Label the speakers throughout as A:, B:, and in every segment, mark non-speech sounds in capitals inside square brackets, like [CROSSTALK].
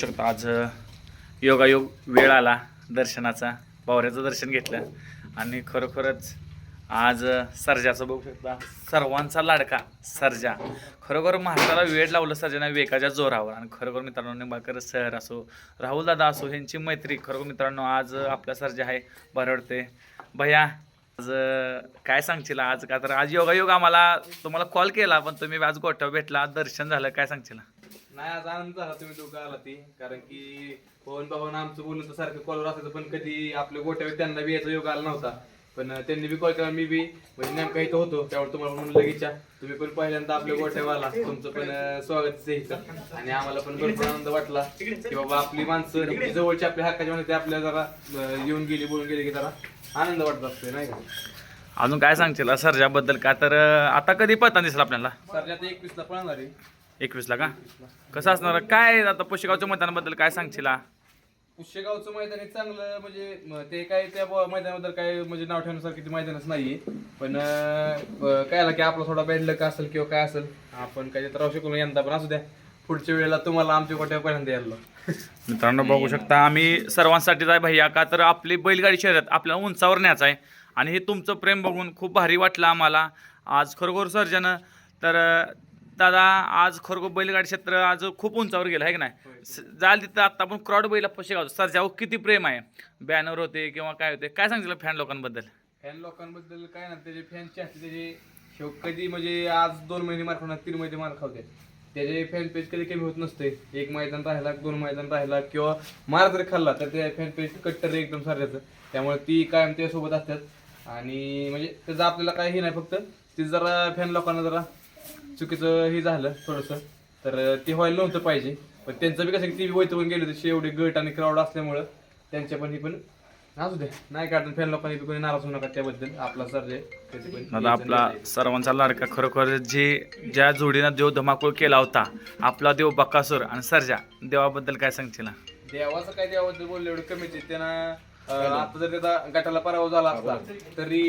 A: शकतो आज योगायोग वेळ आला दर्शनाचा. पावऱ्याचं दर्शन घेतलं. आणि खरोखरच आज सर्जाचं बघू शकता. सर्वांचा लाडका सर्जा. खरोखर महाराष्ट्राला वेळ लावलं सर्जना वेगाच्या जोरावर. आणि खरोखर मित्रांनो निंबाळकर सर असो राहुल दादा असो ह्यांची मैत्री खरोखर मित्रांनो आज आपला सर्जा आहे बरडते वाटते भैया आज काय सांगशील? आज का तर आज योगायोग आम्हाला तुम्हाला कॉल केला पण तुम्ही आज गोठ्यावर भेटला. दर्शन झालं काय सांगशील?
B: नाही आज आनंद झाला तुम्ही दोघं आला ती. कारण की पवन भावानं आमचं बोलून तर सारखं कॉलवर असायचं पण कधी आपल्या गोट्यावर त्यांना बी याचा योग आला नव्हता. पण त्यांनी बी कॉल केला मी बी. म्हणजे नेमका इथं होतो त्यावर तुम्हाला म्हणून लगेच. तुम्ही पण पहिल्यांदा आपल्या गोट्यावर आला तुमचं पण स्वागत इथं. आणि आम्हाला पण भरपूर आनंद वाटला की बाबा आपली माणसं इतकी जवळची आपल्या हक्काची ते आपल्या जरा येऊन गेली बोलून गेली की जरा आनंद वाटत असतोय नाही का?
A: अजून काय सांगशील? सर्जाबद्दल का? तर आता कधी पत्ता दिसला आपल्याला?
B: सर आता एकवीस ला पळणार आहे.
A: एकवीसला का? कसं असणार? काय आता पुशेगावच्या मैदानाबद्दल? काय सांगशील?
B: पुष्यगावचं मैदान हे चांगलं म्हणजे ते काय त्या मैदानाबद्दल काय म्हणजे नाव ठेवण्यासारखी ते मैदानच नाहीये. पण अं, काय आला की आपला थोडा बॅड लक असेल किंवा काय असेल आपण काय तर राहू शकलो नाही यंदा पण असू द्या. पुढच्या वेळेला तुम्हाला आमच्या कोट्या पहिल्यांदा यायला
A: मित्रांनो बघू शकता आम्ही सर्वांसाठीच आहे भैया का तर आपली बैलगाडी शर्यत आपल्याला उंचावर न्यायचं आहे. आणि हे तुमचं प्रेम बघून खूप भारी वाटलं आम्हाला. आज खरोखर सर्जन तर अं, दादा आज खरोखर बैलगाडी क्षेत्र आज खूप उंचावर गेलं आहे की नाही? जाल तिथं आता आपण क्रॉड बैला पशी गावतो. सर्जावर किती प्रेम आहे? बॅनर होते किंवा काय होते? काय सांगितलं फॅन लोकांबद्दल?
B: फॅन लोकांबद्दल काय ना त्याचे फॅनचे असते त्याचे शेव कधी म्हणजे आज दोन महिने मार खाणार तीन महिने मार खावते त्याचे फॅन पेज कधी कमी होत नसते. एक मैदान राहिला दोन मैदान राहिला किंवा मार जरी खाल्ला तर त्या फॅन पेज कट्टर एकदम साऱ्याचं. त्यामुळे ती कायम त्यासोबत असतात. आणि म्हणजे त्याचं आपल्याला काही हे नाही फक्त ते जरा फॅन लोकांना जरा चुकीचं हे झालं थोडंसं. तर ते व्हायला नव्हतं पाहिजे. पण त्यांचं बी कसं की ती बी वैतवून गेले तसे एवढे गट आणि क्राऊड असल्यामुळं त्यांच्या पण ही पण असू दे नाही काढून फॅन लोकांनी बी कोणी नाराज होऊ नका त्याबद्दल. आपला सर जे पण
A: दादा आपला सर्वांचा लाडका खरोखर जे ज्या जोडीनं देव धमाकूळ केला होता आपला देव बकासूर आणि सर्जा देवाबद्दल काय सांगशील?
B: देवाचं काय देवाबद्दल बोललं एवढं कमीच आहे. त्यांना आता जर त्याचा गटाला पराभव झाला असता तरी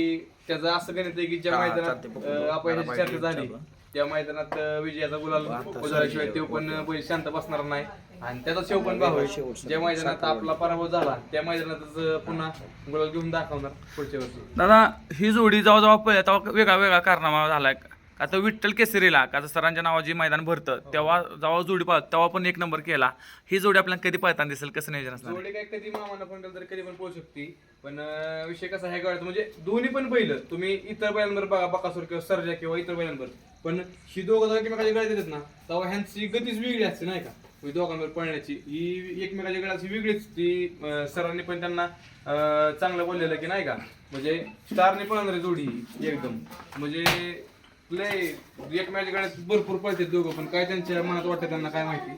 B: त्याचं असं गणित आहे की ज्या मैदानात अं, अपयशाची चर्चा झाली. त्या मैदानात विजयाचा गुलाल उजळल्याशिवाय तो पण शांत बसणार नाही. आणि त्याचा शेव पण भाव आहे ज्या मैदानात आपला पराभव झाला त्या मैदानातच पुन्हा गुलाल घेऊन दाखवणार पुढच्या वर्षी.
A: दादा ही जोडी पहिल्या तेव्हा वेगळा वेगळा कारनामा झालाय. का तर विठ्ठल केसरीला का तर सरांच्या नावाची मैदान भरतं तेव्हा जेव्हा जोडी पाहत तेव्हा पण एक नंबर केला. ही जोडी आपल्याला कधी पळताना दिसेल कसं नियोजन असणार?
B: जोडी काय कधी मामानं पण केलं तर कधी पण पोहोचू शकते. पण अं, विषय कसा ह्या गाड्यात म्हणजे दोन्ही पण बैल तुम्ही इतर बैलांवर बघा बकासूर किंवा सर्जा किंवा इतर बैलांवर. पण ही दोघं जर एकमेकाच्या गळ्यात येतात ना तेव्हा ह्यांची गतीच वेगळी असते नाही का? म्हणजे दोघांवर पळण्याची. ही एकमेकाच्या गळ्याची वेगळीच ती अं, सरांनी पण त्यांना अं, चांगलं बोललेलं की नाही का? म्हणजे स्टारने पळणारी जोडी ही एकदम. म्हणजे लय एकमेकाच्या गळ्यात भरपूर पळते दोघं पण काय त्यांच्या मनात वाटतं त्यांना काय माहिती?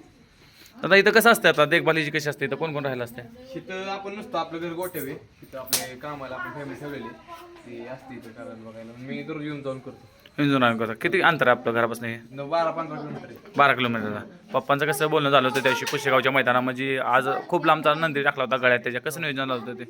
A: दादा इथं कसं असतं आता? देखभालीची कशी असते? इथं कोण कोण राहिलं असते?
B: इथं आपण नसतो आपलं घर गोठ्यावे तिथं आपले कामाला आपण फॅमिली ठेवलेली ती असते इथं करायला बघायला. मी दररोज येऊन जाऊन करतो.
A: इंजुन करता किती अंतर आहे आपलं घरापासून हे?
B: बारा पंधरा किलोमीटर.
A: बारा किलोमीटरचा पप्पांचं कसं बोलणं झालं होतं त्याशी पुशेगावच्या मैदानामध्ये आज खूप लांबचा नंदी टाकला होता गळ्यात त्याच्या कसं नियोजन झालं होतं ते?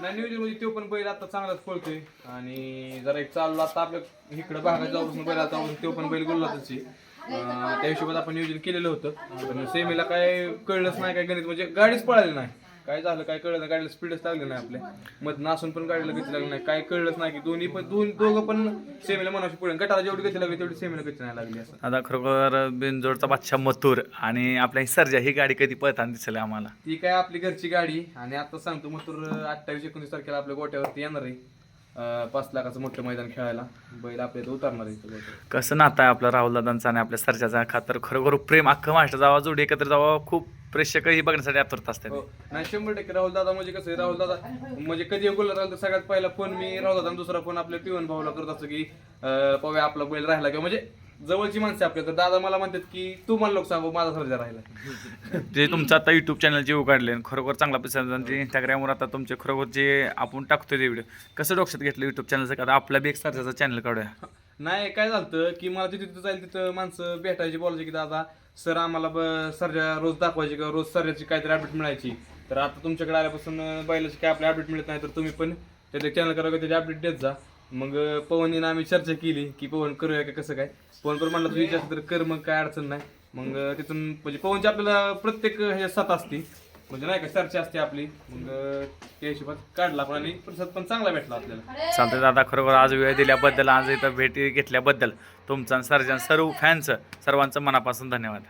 B: नाही नियोजन म्हणजे तो पण बैल आता चांगलाच पळतोय. आणि जरा एक चाललो आता आपल्या इकडं भागात जाऊन बैल आता तो पण बैल गुल्लातच आहे अं, त्या हिशोबात आपण नियोजन केलेलं होतं. पण सेमीला काय कळलंच नाही काय गणित म्हणजे गाडीच पळाली नाही. काय झालं काय कळलं नाही गाडीला स्पीडच लागली नाही आपल्या. मध नासून पण गाडीला गती लागली नाही. काय कळलंच नाही की दोन्ही पण दोन दोघं पण सेमीला मनाशी पुढे गटाला जेवढी गती लागली तेवढी सेमीला गती नाही लागली असं.
A: आता खरोखर बिनजोडचा बादशाह मथुर आणि आपल्या ही सर्जा ही गाडी कधी पळताना दिसेल आम्हाला?
B: ती काय आपली घरची गाडी. आणि आता सांगतो मग तर अठ्ठावीस एकोणीस तारखेला आपल्या गोट्यावरती येणार आहे. अं, पाच लाखाचं मोठं मैदान खेळायला. बैल आपल्या इथं उतरणार आहे इथं गोट्यावर.
A: कसं नातं आहे आपलं राहुल दादांचं आणि आपल्या सर्जाचा? खातर खरोखर प्रेम अख्खं महाराष्ट्र जावा जोडी एकत्र जावा खूप प्रेक्षकही बघण्यासाठी आतुरत असतात
B: हो. नाही शंभर टक्के राहुल दादा म्हणजे कसं आहे राहुल दादा म्हणजे कधी राहिलं तर सगळ्यात पहिला फोन मी राहुल दादा दुसरा फोन आपल्या पिवन भाऊला करत असतो की अं, पव्या आपला बैल राहिला किंवा म्हणजे जवळची माणसं आपल्या तर दादा मला म्हणतात की तू मला लोक सांगू माझा सर्जा राहिला. [LAUGHS]
A: जे तुमचं आता युट्यूब चॅनल जे उघडले आणि खरोखर चांगला जे इंस्टाग्रामवर आता तुमचे खरोखर जे आपण टाकतोय ते व्हिडिओ कसं डोक्यात घेतलं युट्यूब चॅनलचं का आता आपला बी एक सर्जाचा चॅनल काढूया.
B: नाही काय झालं की मला तिथे तिथं जाईल तिथं माणसं भेटायची बोलायची की दादा सर आम्हाला ब- सर्जा रोज दाखवायची किंवा रोज सर्जाची काहीतरी अपडेट मिळायची. तर आता तुमच्याकडे आल्यापासून बैलाची काय आपली अपडेट मिळत नाही तर तुम्ही पण त्याचे चॅनल करा त्याची अपडेट देत जा. मग पवनीनं आम्ही चर्चा केली की पवन करूया का? कसं काय? पवन पण म्हणलं तुझी इच्छा तर कर मग काय अडचण नाही. मग तिथून म्हणजे पवनची आपल्याला प्रत्येक ह्याच्यात साथ असते. म्हणजे नाही का चर्चा असते आपली. मग त्या हिशोबात काढला पण आणि प्रतिसाद पण चांगला भेटला आपल्याला.
A: चालतंय दादा खरोखर आज वेळ दिल्याबद्दल आज इथं भेटी घेतल्याबद्दल तुमचं आणि सर्जन सर्व फॅन्स सर्वांचं मनापासून धन्यवाद.